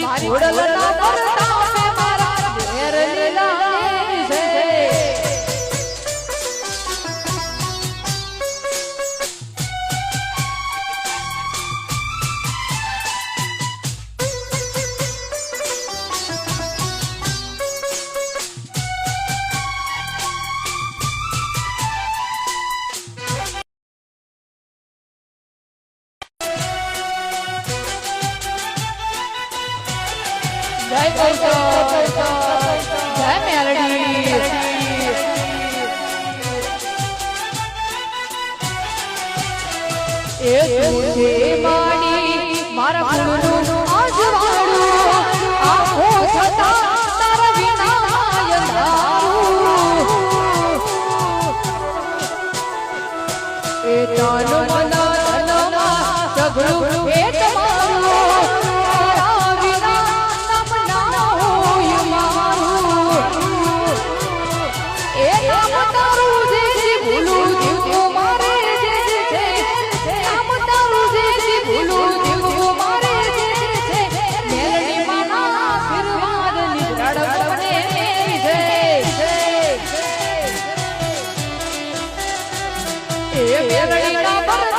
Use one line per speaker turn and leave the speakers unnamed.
મારી ઘોડલના ના મારા જય ગૌતમ જય મેલડી. એ તુજે માડી મારા ફૂલનું આજવાળું. આખો છતાં તારા વિના અંધારું એ તન એ મેલડીના ભર